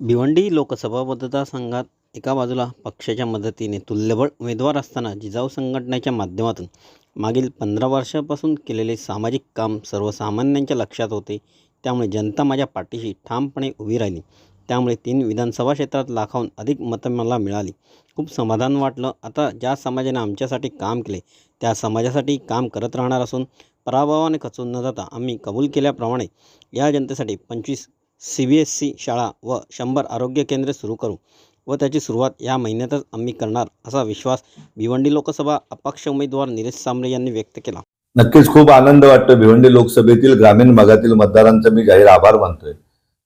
भिवंडी लोकसभा मतदारसंघात एका बाजूला पक्षाच्या मदतीने तुल्यबळ उमेदवार असताना जिजाऊ संघटनेच्या माध्यमातून मागील पंधरा वर्षापासून केलेले सामाजिक काम सर्वसामान्यांच्या लक्षात होते. त्यामुळे जनता माझ्या पाठीशी ठामपणे उभी राहिली. त्यामुळे तीन विधानसभा क्षेत्रात लाखाहून अधिक मतं मला मिळाली. खूप समाधान वाटलं. आता ज्या समाजाने आमच्यासाठी काम केले त्या समाजासाठी काम करत राहणार असून पराभवाने खचून न जाता आम्ही कबूल केल्याप्रमाणे या जनतेसाठी पंचवीस सी बी एस सी शाळा व शंभर आरोग्य केंद्रे सुरू करू व त्याची सुरुवात या महिन्यातच आम्ही करणार असा विश्वास भिवंडी लोकसभा अपक्ष उमेदवार निलेश सांबरे यांनी व्यक्त केला. नक्कीच खूप आनंद वाटतो भिवंडी लोकसभेतील ग्रामीण भागातील मतदारांचा मी जाहीर आभार मानतोय.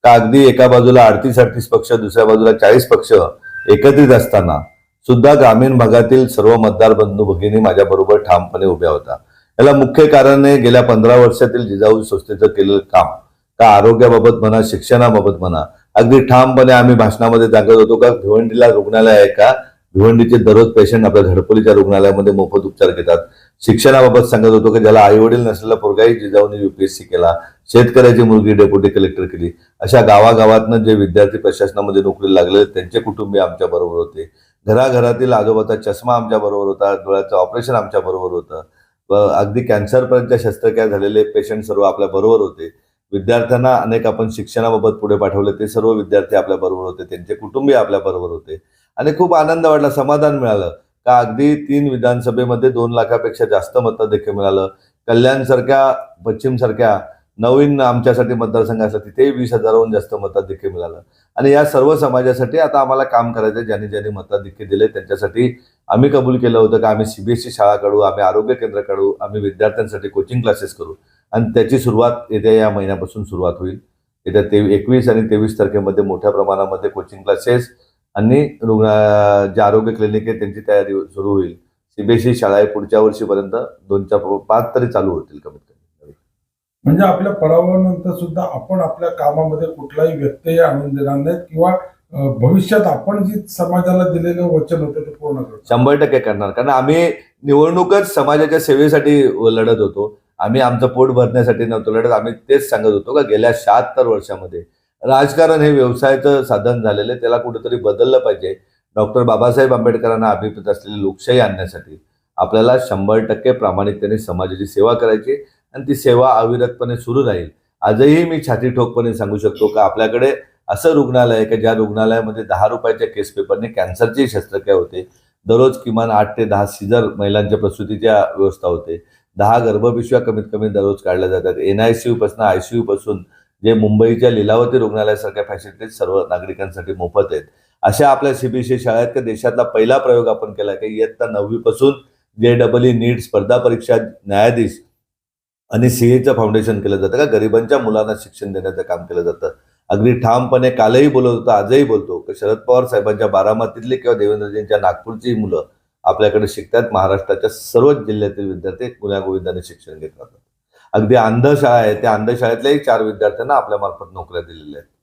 का अगदी एका बाजूला अडतीस अडतीस पक्ष दुसऱ्या बाजूला चाळीस पक्ष एकत्रित असताना सुद्धा ग्रामीण भागातील सर्व मतदार बंधू भगिनी माझ्या बरोबर ठामपणे उभ्या होता. याला मुख्य कारण गेल्या पंधरा वर्षातील जिजाऊ संस्थेचं केलेलं काम. का आरोग्याबाबत म्हणा शिक्षणाबाबत म्हणा. अगदी ठामपणे आम्ही भाषणामध्ये सांगत होतो का भिवंडीला रुग्णालय आहे का? भिवंडीचे दररोज पेशंट आपल्या धडपलीच्या रुग्णालयामध्ये मोफत उपचार घेतात. शिक्षणाबाबत सांगत होतो की ज्याला आई वडील नसलेला पोरगाही जिजाऊने युपीएससी केला. शेतकऱ्याची मुलगी डेप्युटी कलेक्टर केली. अशा गावागावातनं जे विद्यार्थी प्रशासनामध्ये नोकरी लागले त्यांचे कुटुंबीय आमच्या बरोबर होते. घराघरातील आजोबाचा चष्मा आमच्या बरोबर होता डोळ्याचं ऑपरेशन आमच्या बरोबर होतं. अगदी कॅन्सरपर्यंत शस्त्रक्रिया झालेले पेशंट सर्व आपल्या बरोबर होते. विद्यार्थ्यांना अनेक आपण शिक्षणाबाबत पुढे पाठवले. ते सर्व विद्यार्थी आपल्या बरोबर होते. त्यांचे कुटुंबीय आपल्या बरोबर होते. आणि खूप आनंद वाटला समाधान मिळालं. का अगदी तीन विधानसभेमध्ये दोन लाखापेक्षा जास्त मतं देखील मिळालं. कल्याणसारख्या पश्चिमसारख्या नवीन आमच्यासाठी मतदारसंघ असला तिथेही वीस हजाराहून जास्त मताधिक्य मिळालं. आणि या सर्व समाजासाठी आता आम्हाला काम करायचं आहे. ज्यांनी ज्यांनी देखील दिले त्यांच्यासाठी आम्ही कबूल केलं होतं का आम्ही सीबीएसई शाळा काढू आम्ही आरोग्य केंद्र काढू आम्ही विद्यार्थ्यांसाठी कोचिंग क्लासेस करू. आणि त्याची सुरुवात येत्या या महिन्यापासून सुरुवात होईल. येत्या ते एकवीस आणि तेवीस तारखेमध्ये मोठ्या प्रमाणामध्ये कोचिंग क्लासेस आणि रुग्ण जे आरोग्य क्लिनिक आहे त्यांची तयारी सुरू होईल. सीबीएसई शाळा आहे पुढच्या वर्षीपर्यंत दोनच्या पाच तरी चालू होतील कमीत कमी. म्हणजे आपल्या पराभवानंतर सुद्धा आपण आपल्या कामामध्ये कुठलाही व्यत्यय आणून देणार नाहीत किंवा भविष्यात आपण जी समाजाला दिलेलं वचन होतं ते पूर्ण करतो शंभर टक्के करणार. कारण आम्ही निवडणूकच समाजाच्या सेवेसाठी लढत होतो. आम्ही आमचं पोट भरण्यासाठी नव्हतो लढत. आम्ही तेच सांगत होतो का गेल्या शहात्तर वर्षामध्ये राजकारण हे व्यवसायाचं साधन झालेलं आहे. त्याला कुठेतरी बदललं पाहिजे. डॉक्टर बाबासाहेब आंबेडकरांना अभिप्रेत असलेली लोकशाही आणण्यासाठी आपल्याला शंभर टक्के प्रामाणिकतेने समाजाची सेवा करायची आणि ती सेवा अविरतपणे सुरू राहील. आजही मी छाती ठोकपणे सांगू शकतो का आपल्याकडे असं रुग्णालय आहे की ज्या रुग्णालयामध्ये दहा रुपयाच्या केस पेपरने कॅन्सरची शस्त्रक्रिया होते. दररोज किमान आठ ते दहा सीझर महिलांच्या प्रसूतीच्या व्यवस्था होते. दहा गर्भपिशव्या कमीत कमी दररोज काढल्या जातात. एन आय सी यूपासून आय सी पासून जे मुंबईच्या लिलावती रुग्णालयासारख्या फॅसिलिटीज सर्व नागरिकांसाठी मोफत आहेत. अशा आपल्या सीबीएसई शाळेत का देशातला पहिला प्रयोग आपण केला की इयत्ता नववीपासून जे डबल ई नीट स्पर्धा परीक्षा न्यायाधीश आणि सीएचं फाउंडेशन केलं जातं का? गरिबांच्या मुलांना शिक्षण देण्याचं काम केलं जातं. अगदी ठामपणे कालही बोलत होतो आजही बोलतो की शरद पवार साहेबांच्या बारामतीतले किंवा देवेंद्रजींच्या नागपूरची मुलं आपल्याकडे शिकतात महाराष्ट्राच्या सर्वच जिल्ह्यातील विद्यार्थी गुण्यागोविंदाने शिक्षण घेत राहतात. अगदी अंधशाळा आहे. त्या अंधशाळेतल्याही चार विद्यार्थ्यांना आपल्या मार्फत नोकऱ्या दिलेल्या आहेत.